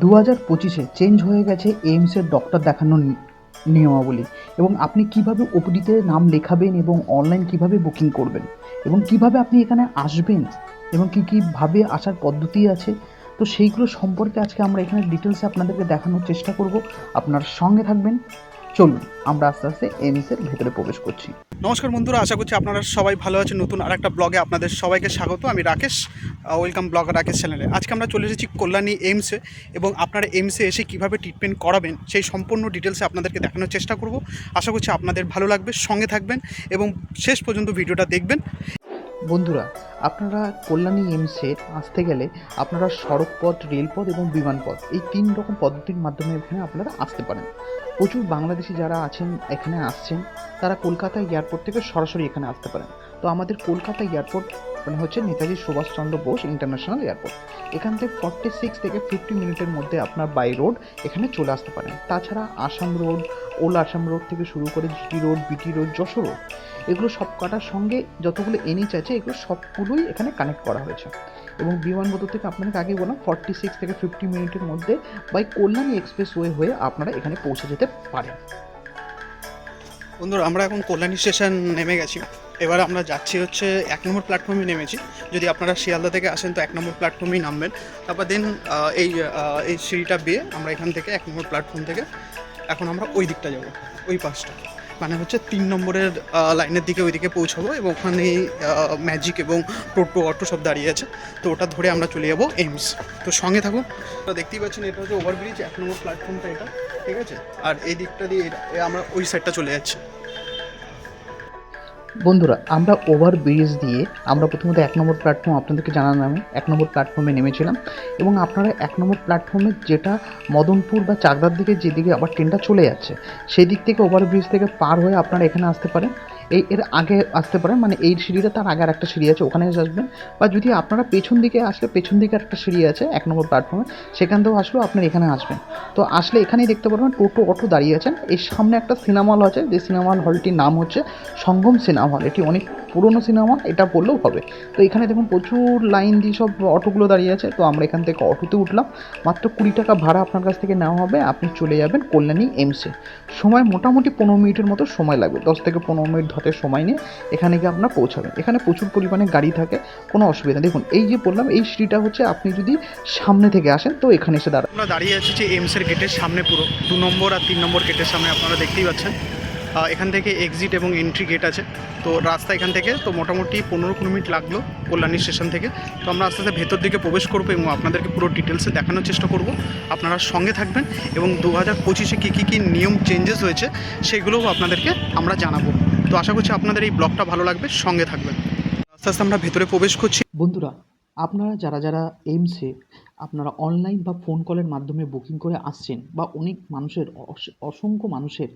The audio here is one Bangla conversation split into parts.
দু হাজার পঁচিশে চেঞ্জ হয়ে গেছে এইমসের ডক্টর দেখানোর নিয়মাবলী। এবং আপনি কীভাবে ওপিডিতে নাম লেখাবেন এবং অনলাইন কীভাবে বুকিং করবেন? এবং কীভাবে আপনি এখানে আসবেন? এবং কী কীভাবে আসার পদ্ধতি আছে? তো সেইগুলো সম্পর্কে আজকে আমরা এখানে ডিটেলসে আপনাদেরকে দেখানোর চেষ্টা করব। আপনার সঙ্গে থাকবেন চলুন, আমরা আস্তে আস্তে এইমসের ভেতরে প্রবেশ করছি। নমস্কার বন্ধুরা, আশা করছি আপনারা সবাই ভালো আছেন। নতুন আর একটা ব্লগে আপনাদের সবাইকে স্বাগত। আমি রাকেশ ওয়েলকাম ব্লগ রাকেশ চ্যানেলে। আজকে আমরা চলে এসেছি কল্যাণী এইমসে এবং আপনারা এইমসে এসে কীভাবে ট্রিটমেন্ট করাবেন সেই সম্পূর্ণ ডিটেলসে আপনাদেরকে দেখানোর চেষ্টা করব। আশা করছি আপনাদের ভালো লাগবে, সঙ্গে থাকবেন এবং শেষ পর্যন্ত ভিডিওটা দেখবেন। বন্ধুরা, আপনারা কল্যাণী এমসে আসতে গেলে আপনারা সড়কপথ, রেলপথ এবং বিমানপথ এই তিন রকম পদ্ধতির মাধ্যমে এখানে আপনারা আসতে পারেন। প্রচুর বাংলাদেশি যারা আছেন, এখানে আসছেন, তারা কলকাতা এয়ারপোর্ট থেকে সরাসরি এখানে আসতে পারেন। তো আমাদের কলকাতা এয়ারপোর্ট মানে হচ্ছে নেতাজি সুভাষচন্দ্র বোস ইন্টারন্যাশনাল এয়ারপোর্ট এখান থেকে ফর্টি সিক্স থেকে ফিফটি মিনিটের মধ্যে আপনার বাই রোড এখানে চলে আসতে পারেন। তাছাড়া Assam road old Assam road থেকে শুরু করে GT road BT road Jessore road এগুলো সব কটার সঙ্গে যতগুলো এনএইচ আছে, এগুলো সবগুলোই এখানে কানেক্ট করা হয়েছে। এবং বিমানবন্দর থেকে আপনাকে আগে বললাম ফর্টি সিক্স থেকে ফিফটি মিনিটের মধ্যে বাই কল্যাণী এক্সপ্রেস ওয়ে হয়ে আপনারা এখানে পৌঁছে যেতে পারেন। বন্ধুরা, আমরা এখন কল্যাণী স্টেশন নেমে গেছি। এবার আমরা যাচ্ছি হচ্ছে এক নম্বর প্ল্যাটফর্মে নেমেছি। যদি আপনারা শিয়ালদা থেকে আসেন তো এক নম্বর প্ল্যাটফর্মেই নামবেন। তারপর দেন এই এই সিঁড়িটা বেয়ে আমরা এখান থেকে এক নম্বর প্ল্যাটফর্ম থেকে এখন আমরা ওই দিকটা যাব, ওই পাশটা। মানে হচ্ছে তিন নম্বরের লাইনের দিকে ওইদিকে পৌঁছাবো এবং ওখানে ম্যাজিক এবং টোটো অটো সব দাঁড়িয়ে আছে। তো ওটা ধরে আমরা চলে যাব এইমস তো সঙ্গে থাকুন। তো দেখতেই পাচ্ছেন এটা হচ্ছে ওভারব্রিজ এক নম্বর প্ল্যাটফর্মটা এটা, ঠিক আছে? আর এই দিকটা দিয়ে আমরা ওই সাইডটা চলে যাচ্ছি। বন্ধুরা, আমরা ওভার ব্রিজ দিয়ে আমরা প্রথমত এক নম্বর প্ল্যাটফর্ম আপনাদেরকে জানানো আমি এক নম্বর প্ল্যাটফর্মে নেমেছিলাম এবং আপনারা এক নম্বর প্ল্যাটফর্মে যেটা মদনপুর বা চাকদার দিকে যেদিকে আবার ট্রেনটা চলে যাচ্ছে সেই দিক থেকে ওভার ব্রিজ থেকে পার হয়ে আপনারা এখানে আসতে পারেন। এই এর আগে আসতে পারেন মানে এই সিঁড়িটা তার আগে আর একটা সিঁড়ি আছে, ওখানে এসে আসবেন। বা যদি আপনারা পেছন দিকে আসলে, পেছন দিকে একটা সিঁড়ি আছে, এক নম্বর প্ল্যাটফর্মে সেখান থেকেও আসলেও আপনারা এখানে আসবেন। তো আসলে এখানেই দেখতে পারবেন, টোটো অটো দাঁড়িয়ে আছেন। এর সামনে একটা সিনেমা হল আছে, যে সিনেমা হলটির নাম হচ্ছে সঙ্গম সিনেমা হল। এটি অনেক পুরনো সিনেমা, এটা বললেও হবে। তো এখানে দেখুন, প্রচুর লাইন দিয়ে সব অটোগুলো দাঁড়িয়ে আছে। তো আমরা এখান থেকে অটোতে উঠলাম। মাত্র কুড়ি টাকা ভাড়া আপনার কাছ থেকে নেওয়া হবে। আপনি চলে যাবেন কল্যাণী এমসে সময় মোটামুটি পনেরো মিনিটের মতো সময় লাগবে, দশ থেকে পনেরো মিনিট ধরে। সময় নিয়ে এখানে গিয়ে আপনার পৌঁছাবেন। এখানে প্রচুর পরিমাণে গাড়ি থাকে, কোনো অসুবিধা দেখুন, এই যে বললাম, এই সিঁড়িটা হচ্ছে আপনি যদি সামনে থেকে আসেন, তো এখানে এসে দাঁড়ান। আমরা দাঁড়িয়ে আছি যে এমসের গেটের সামনে পুরো। দু নম্বর আর তিন নম্বর গেটের সামনে আপনারা দেখতেই পাচ্ছেন। এখান থেকে এক্সিট এবং এন্ট্রি গেট আছে। তো রাস্তা এখান থেকে, তো মোটামুটি পনেরো কুড়ি মিনিট লাগল কল্যাণী স্টেশন থেকে। তো আমরা আস্তে আস্তে ভেতর দিকে প্রবেশ করব এবং আপনাদেরকে পুরো ডিটেলসে দেখানোর চেষ্টা করব। আপনারা সঙ্গে থাকবেন এবং দু হাজার পঁচিশে কী কী কী নিয়ম চেঞ্জেস হয়েছে, সেগুলোও আপনাদেরকে আমরা জানাব। তো আশা করছি আপনাদের এই ব্লগটা ভালো লাগবে, সঙ্গে থাকবেন। আস্তে আস্তে আমরা ভেতরে প্রবেশ করছি। বন্ধুরা, আপনারা যারা যারা এইমসে আপনারা অনলাইন বা ফোন কলের মাধ্যমে বুকিং করে আসছেন বা অনেক মানুষের, অস- অসংখ্য মানুষের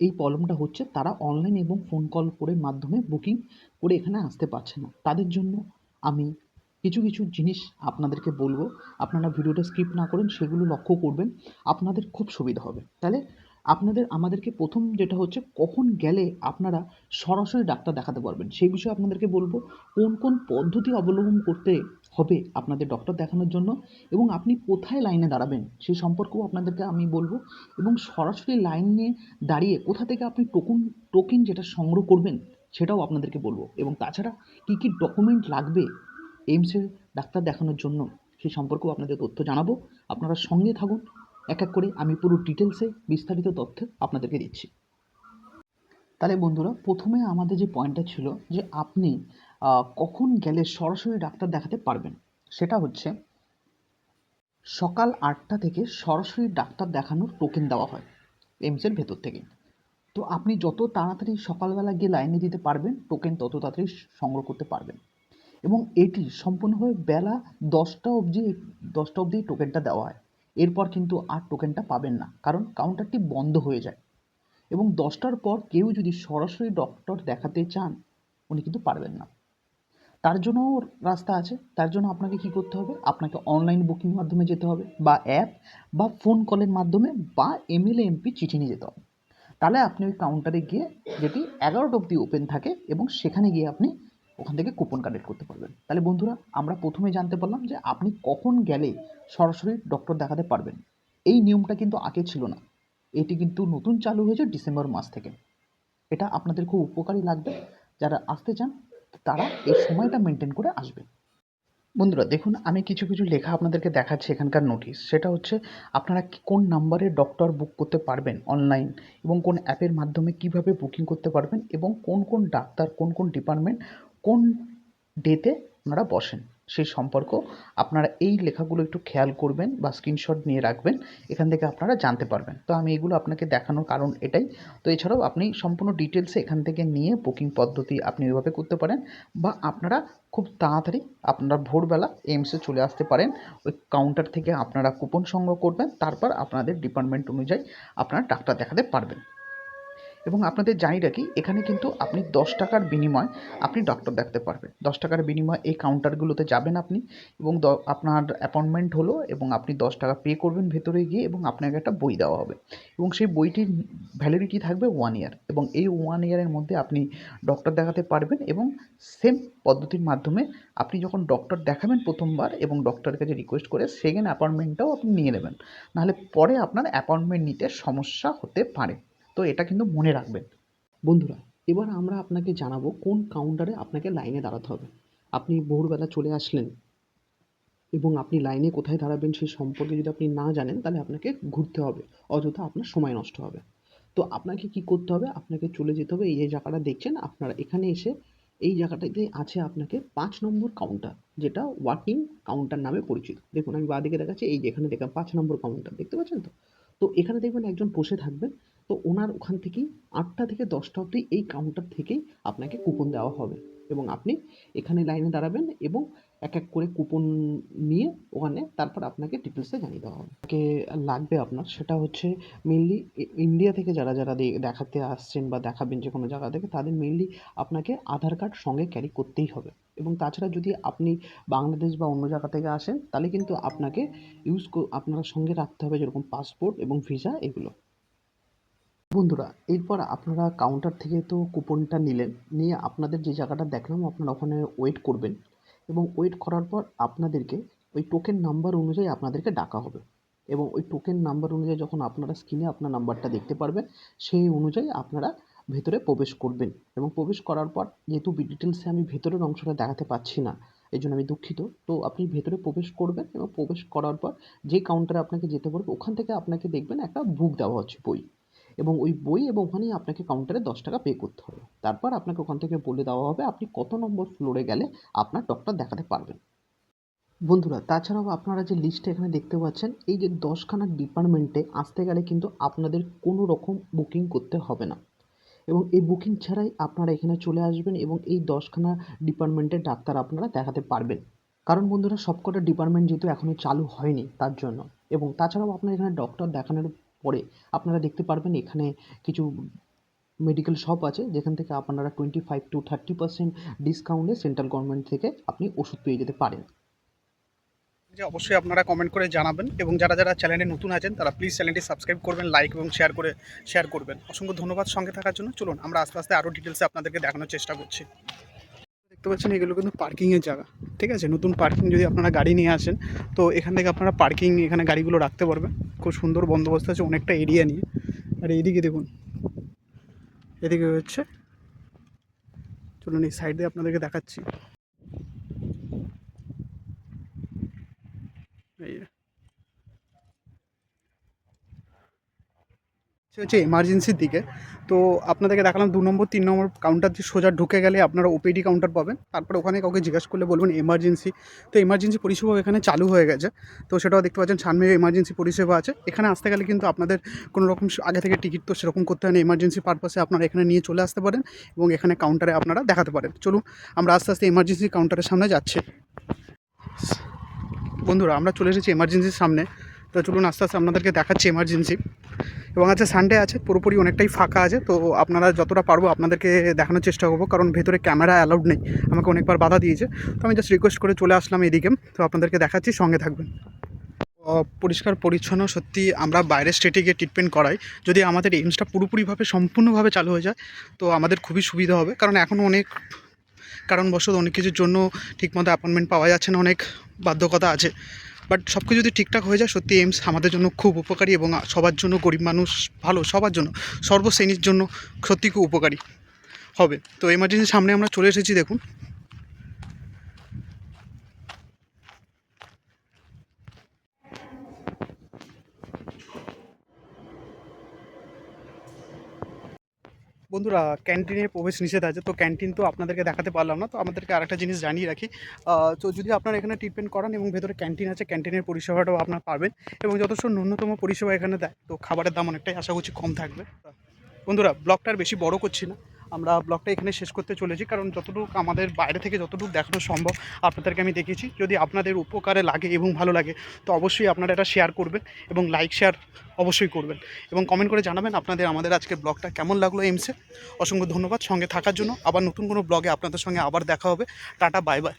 এই প্রবলেমটা হচ্ছে, তারা অনলাইন এবং ফোন কল করে মাধ্যমে বুকিং করে এখানে আসতে পারছে না। তাদের জন্য আমি কিছু কিছু জিনিস আপনাদেরকে বলব। আপনারা ভিডিওটা স্কিপ না করেন, সেগুলো লক্ষ্য করবেন। আপনাদের খুব সুবিধা হবে। তাহলে আপনাদের, আমাদেরকে প্রথম যেটা হচ্ছে কখন গেলে আপনারা সরাসরি ডাক্তার দেখাতে পারবেন? সেই বিষয়ে আপনাদেরকে বলব, কোন কোন পদ্ধতি অবলম্বন করতে হবে আপনাদের ডক্টর দেখানোর জন্য এবং আপনি কোথায় লাইনে দাঁড়াবেন সেই সম্পর্কেও আপনাদেরকে আমি বলব এবং সরাসরি লাইনে দাঁড়িয়ে কোথা থেকে আপনি টোকন টোকেন যেটা সংগ্রহ করবেন সেটাও আপনাদেরকে বলব এবং তাছাড়া কী কী ডকুমেন্ট লাগবে এইমসের ডাক্তার দেখানোর জন্য সেই সম্পর্কেও আপনাদের তথ্য জানাব। আপনারা সঙ্গে থাকুন এক এক করে আমি পুরো ডিটেলসে বিস্তারিত তথ্য আপনাদেরকে দিচ্ছি। তাহলে বন্ধুরা, প্রথমে আমাদের যে পয়েন্টটা ছিল যে আপনি কখন গেলে সরাসরি ডাক্তার দেখাতে পারবেন? সেটা হচ্ছে সকাল আটটা থেকে সরাসরি ডাক্তার দেখানোর টোকেন দেওয়া হয় এমসের ভেতর থেকে। তো আপনি যত তাড়াতাড়ি সকালবেলা গিয়ে লাইনে দিতে পারবেন টোকেন তত তাড়াতাড়ি সংগ্রহ করতে পারবেন। এবং এটি সম্পূর্ণভাবে বেলা দশটা অবধি দশটা অবধি টোকেনটা দেওয়া হয়। এরপর কিন্তু আর টোকেনটা পাবেন না। কারণ কাউন্টারটি বন্ধ হয়ে যায়। এবং দশটার পর কেউ যদি সরাসরি ডক্টর দেখাতে চান, উনি কিন্তু পারবেন না। তার জন্য রাস্তা আছে। তার জন্য আপনাকে কি করতে হবে? আপনাকে অনলাইন বুকিং মাধ্যমে যেতে হবে বা অ্যাপ বা ফোন কলের মাধ্যমে বা এমএলএ এমপি চিঠি নিয়ে যেতে হবে। তাহলে আপনি ওই কাউন্টারে গিয়ে যেটি এগারোটা অবধি ওপেন থাকে এবং সেখানে গিয়ে আপনি ওখান থেকে কুপন কালেক্ট করতে পারবেন। তাহলে বন্ধুরা, আমরা প্রথমে জানতে পারলাম যে আপনি কখন গেলে সরাসরি ডক্টর দেখাতে পারবেন। এই নিয়মটা কিন্তু আগে ছিল না। এটি কিন্তু নতুন চালু হয়েছে ডিসেম্বর মাস থেকে। এটা আপনাদের খুব উপকারী লাগবে। যারা আসতে চান, তারা এই সময়টা মেনটেন করে আসবে বন্ধুরা, দেখুন, আমি কিছু কিছু লেখা আপনাদেরকে দেখাচ্ছি এখানকার নোটিশ সেটা হচ্ছে, আপনারা কোন নাম্বারে ডক্টর বুক করতে পারবেন অনলাইন এবং কোন অ্যাপের মাধ্যমে কীভাবে বুকিং করতে পারবেন এবং কোন কোন ডাক্তার, কোন কোন ডিপার্টমেন্ট কোন ডেতে আপনারা বসেন? সেই সম্পর্ক আপনারা এই লেখাগুলো একটু খেয়াল করবেন বা স্ক্রিনশট নিয়ে রাখবেন, এখান থেকে আপনারা জানতে পারবেন। তো আমি এগুলো আপনাকে দেখানোর কারণ এটাই। তো এছাড়াও আপনি সম্পূর্ণ ডিটেলসে এখান থেকে নিয়ে বুকিং পদ্ধতি আপনি ওইভাবে করতে পারেন বা আপনারা খুব তাড়াতাড়ি আপনারা ভোরবেলা এইমসে চলে আসতে পারেন। ওই কাউন্টার থেকে আপনারা কুপন সংগ্রহ করবেন, তারপর আপনাদের ডিপার্টমেন্ট অনুযায়ী আপনারা ডাক্তার দেখাতে পারবেন। এবং আপনাদের জানি রাখি, এখানে কিন্তু আপনি দশ টাকার বিনিময় আপনি ডক্টর দেখাতে পারবেন। দশ টাকার বিনিময় এই কাউন্টারগুলোতে যাবেন আপনি এবং আপনার অ্যাপয়েন্টমেন্ট হলো এবং আপনি দশ টাকা পে করবেন ভেতরে গিয়ে এবং আপনাকে একটা বই দেওয়া হবে। এবং সেই বইটির ভ্যালিডিটি থাকবে ওয়ান ইয়ার এবং এই ওয়ান ইয়ারের মধ্যে আপনি ডক্টর দেখাতে পারবেন এবং সেম পদ্ধতির মাধ্যমে আপনি যখন ডক্টর দেখাবেন প্রথমবার এবং ডক্টরের কাছে রিকোয়েস্ট করে সেকেন্ড অ্যাপয়েন্টমেন্টটাও আপনি নিয়ে নেবেন। নাহলে পরে আপনার অ্যাপয়েন্টমেন্ট নিতে সমস্যা হতে পারে। তো এটা কিন্তু মনে রাখবেন। বন্ধুরা, এবার আমরা আপনাকে জানাব কোন কাউন্টারে আপনাকে লাইনে দাঁড়াতে হবে। আপনি ভোরবেলা চলে আসলেন এবং আপনি লাইনে কোথায় দাঁড়াবেন সেই সম্পর্কে যদি আপনি না জানেন, তাহলে আপনাকে ঘুরতে হবে, অযথা আপনার সময় নষ্ট হবে। তো আপনাকে কি করতে হবে? আপনাকে চলে যেতে হবে, এই যে জায়গাটা দেখছেন, আপনারা এখানে এসে এই জায়গাটাতে আছে আপনাকে পাঁচ নম্বর কাউন্টার যেটা ওয়াকিং কাউন্টার নামে পরিচিত। দেখুন, আমি বাঁদিকে দেখাচ্ছি, এই যে এখানে দেখেন পাঁচ নম্বর কাউন্টার দেখতে পাচ্ছেন তো? তো এখানে দেখবেন একজন বসে থাকবেন তো ওনার ওখান থেকেই আটটা থেকে দশটা অবধি এই কাউন্টার থেকেই আপনাকে কুপন দেওয়া হবে। এবং আপনি এখানে লাইনে দাঁড়াবেন এবং এক এক করে কুপন নিয়ে ওখানে তারপর আপনাকে ডিটেলসে জানিয়ে দেওয়া হবে। কে লাগবে আপনার সেটা হচ্ছে মেনলি ইন্ডিয়া থেকে যারা যারা দেখাতে আসছেন বা দেখাবেন যে কোনো জায়গা থেকে, তাদের মেনলি আপনাকে আধার কার্ড সঙ্গে ক্যারি করতেই হবে। এবং তাছাড়া যদি আপনি বাংলাদেশ বা অন্য জায়গা থেকে আসেন, তাহলে কিন্তু আপনাকে ইউজ আপনার সঙ্গে রাখতে হবে যেরকম পাসপোর্ট এবং ভিসা এগুলো। বন্ধুরা, এরপর আপনারা কাউন্টার থেকে তো কুপনটা নিলেন, নিয়ে আপনাদের যে জায়গাটা দেখলাম, আপনারা ওখানে ওয়েট করবেন এবং ওয়েট করার পর আপনাদেরকে ওই টোকেন নাম্বার অনুযায়ী আপনাদেরকে ডাকা হবে এবং ওই টোকেন নাম্বার অনুযায়ী যখন আপনারা স্ক্রিনে আপনার নাম্বারটা দেখতে পারবেন, সেই অনুযায়ী আপনারা ভেতরে প্রবেশ করবেন এবং প্রবেশ করার পর যেহেতু ডিটেলসে আমি ভেতরের অংশটা দেখাতে পাচ্ছি না এই জন্য আমি দুঃখিত। তো আপনি ভেতরে প্রবেশ করবেন এবং প্রবেশ করার পর যে কাউন্টারে আপনাকে যেতে পারবে ওখান থেকে আপনাকে দেখবেন একটা বুক দেওয়া হচ্ছে বই। এবং ওই বই এবং ওখানেই আপনাকে কাউন্টারে দশ টাকা পে করতে হবে। তারপর আপনাকে ওখান থেকে বলে দেওয়া হবে, আপনি কত নম্বর ফ্লোরে গেলে আপনার ডক্টর দেখাতে পারবেন। বন্ধুরা, তাছাড়াও আপনারা যে লিস্টে এখানে দেখতে পাচ্ছেন, এই যে দশখানা ডিপার্টমেন্টে আসতে গেলে কিন্তু আপনাদের কোনো রকম বুকিং করতে হবে না। এবং এই বুকিং ছাড়াই আপনারা এখানে চলে আসবেন এবং এই দশখানা ডিপার্টমেন্টের ডাক্তার আপনারা দেখাতে পারবেন। কারণ বন্ধুরা, সবকটা ডিপার্টমেন্ট যেহেতু এখনও চালু হয়নি তার জন্য। এবং তাছাড়াও আপনার এখানে ডক্টর দেখানোর পরে আপনারা দেখতে পারবেন এখানে কিছু মেডিকেল শপ আছে, যেখান থেকে আপনারা twenty five to thirty percent ডিসকাউন্টে সেন্ট্রাল গভর্নমেন্ট থেকে আপনি ওষুধ পেয়ে যেতে পারেন। যে অবশ্যই আপনারা কমেন্ট করে জানাবেন এবং যারা যারা চ্যানেলে নতুন আছেন, তারা প্লিজ চ্যানেলটি সাবস্ক্রাইব করবেন লাইক এবং শেয়ার করে শেয়ার করবেন। অসংখ্য ধন্যবাদ সঙ্গে থাকার জন্য। চলুন, আমরা আস্তে আস্তে আরও ডিটেলসে আপনাদেরকে দেখানোর চেষ্টা করছি। দেখতে পাচ্ছেন, এগুলো কিন্তু পার্কিংয়ের জায়গা, ঠিক আছে? নতুন পার্কিং যদি আপনারা গাড়ি নিয়ে আসেন, তো এখান থেকে আপনারা পার্কিং, এখানে গাড়িগুলো রাখতে পারবেন। খুব সুন্দর বন্দোবস্ত আছে, অনেকটা এরিয়া নিয়ে। আর এইদিকে দেখুন, এদিকে হচ্ছে, চলুন এই সাইড দিয়ে আপনাদেরকে দেখাচ্ছি এই যে। সে হচ্ছে এমার্জেন্সির দিকে। তো আপনাদেরকে দেখালাম দু নম্বর, তিন নম্বর কাউন্টার দিয়ে সোজা ঢুকে গেলে আপনারা ওপিডি কাউন্টার পাবেন। তারপর ওখানে কাউকে জিজ্ঞাসা করলে বলবেন এমার্জেন্সি তো এমার্জেন্সি পরিষেবা এখানে চালু হয়ে গেছে। তো সেটাও দেখতে পাচ্ছেন, সামনে এমার্জেন্সি পরিষেবা আছে। এখানে আসতে গেলে কিন্তু আপনাদের কোনো রকম আগে থেকে টিকিট তো সেরকম করতে হয় না। এমার্জেন্সি পারপাসে আপনারা এখানে নিয়ে চলে আসতে পারেন এবং এখানে কাউন্টারে আপনারা দেখাতে পারেন। চলুন, আমরা আস্তে আস্তে এমার্জেন্সি কাউন্টারের সামনে যাচ্ছি। বন্ধুরা, আমরা চলে এসেছি এমার্জেন্সির সামনে। তো চলুন, আস্তে আস্তে আপনাদেরকে দেখাচ্ছি এমার্জেন্সি এবং আজকে সানডে আছে, পুরোপুরি অনেকটাই ফাঁকা আছে, তো আপনারা যতটা পারব আপনাদেরকে দেখানোর চেষ্টা করব, কারণ ভেতরে ক্যামেরা অ্যালাউড নেই, আমাকে অনেকবার বাধা দিয়েছে, তো আমি জাস্ট রিকোয়েস্ট করে চলে আসলাম এদিকে, তো আপনাদেরকে দেখাচ্ছি, সঙ্গে থাকবেন। পরিষ্কার, পরিচ্ছন্ন, সত্যি আমরা বাইরের স্টেটে গিয়ে ট্রিটমেন্ট করাই, যদি আমাদের এইমসটা পুরোপুরিভাবে, সম্পূর্ণভাবে চালু হয়ে যায়, তো আমাদের খুবই সুবিধা হবে, কারণ এখনও অনেক কারণবশত অনেক কিছুর জন্য ঠিকমতো অ্যাপয়েন্টমেন্ট পাওয়া যাচ্ছে না, অনেক বাধ্যকতা আছে বাট সব কিছু যদি ঠিকঠাক হয়ে যায় সত্যি এইমস আমাদের জন্য খুব উপকারী এবং সবার জন্য গরিব মানুষ ভালো, সবার জন্য, সর্বশ্রেণীর জন্য সত্যি খুব উপকারী হবে। তো এমার্জেন্সি সামনে আমরা চলে এসেছি, দেখুন। বন্ধুরা ক্যান্টিনে প্রবেশ নিষেধ আছে, তো ক্যান্টিন তো আপনাদেরকে দেখাতে পারলাম না, তো আমাদেরকে আরেকটা জিনিস জানিয়ে রাখি। তো যদি আপনারা এখানে ট্রিটমেন্ট করান এবং ভেতরে ক্যান্টিন আছে ক্যান্টিনের পরিষেবাটাও আপনারা পাবেন এবং যথেষ্ট ন্যূনতম পরিষেবা এখানে দেয়, তো খাবারের দাম অনেকটাই আশা করছি কম থাকবে। বন্ধুরা ব্লগটা আর বেশি বড় করছি না। আমরা ব্লগটা এখানে শেষ করতে চলেছি, কারণ যতটুকু আমাদের বাইরে থেকে যতটুকু দেখানো সম্ভব, আপনাদেরকে আমি দেখেছি যদি আপনাদের উপকারে লাগে এবং ভালো লাগে, তো অবশ্যই আপনারা এটা শেয়ার করবেন এবং লাইক শেয়ার অবশ্যই করবেন। এবং কমেন্ট করে জানাবেন আপনাদের আমাদের আজকের ব্লগটা কেমন লাগল এমসে। অসংখ্য ধন্যবাদ সঙ্গে থাকার জন্য। আবার নতুন কোনো ব্লগে আপনাদের সঙ্গে আবার দেখা হবে। টাটা বাই বাই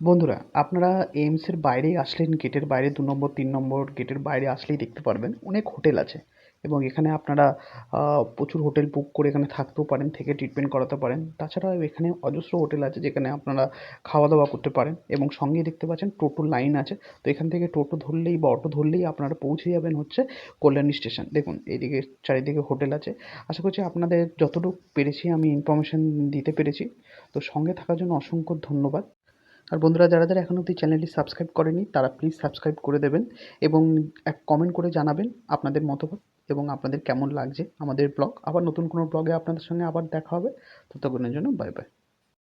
বন্ধুরা, আপনারা এইমসের বাইরে আসলেন গেটের বাইরে দু নম্বর, তিন নম্বর গেটের বাইরে আসলেই দেখতে পারবেন। অনেক হোটেল আছে। এবং এখানে আপনারা প্রচুর হোটেল বুক করে এখানে থাকতেও পারেন, থেকে ট্রিটমেন্ট করাতে পারেন। তাছাড়াও এখানে অজস্র হোটেল আছে যেখানে আপনারা খাওয়া দাওয়া করতে পারেন এবং সঙ্গে দেখতে পাচ্ছেন টোটো লাইন আছে। তো এখান থেকে টোটো ধরলেই বা অটো ধরলেই আপনারা পৌঁছে যাবেন হচ্ছে কল্যাণী স্টেশন। দেখুন এইদিকে চারিদিকে হোটেল আছে। আশা করছি আপনাদের যতটুকু পেরেছি আমি ইনফরমেশন দিতে পেরেছি। তো সঙ্গে থাকার জন্য অসংখ্য ধন্যবাদ। আর বন্ধুরা, যারা যারা এখনও অবধি চ্যানেলটি সাবস্ক্রাইব করেনি, তারা প্লিজ সাবস্ক্রাইব করে দেবেন এবং এক কমেন্ট করে জানাবেন আপনাদের মতামত। এবং আপনাদের কেমন লাগছে আমাদের ব্লগ আবার নতুন কোনো ব্লগে আপনাদের সঙ্গে আবার দেখা হবে। ততক্ষণের জন্য বাই বাই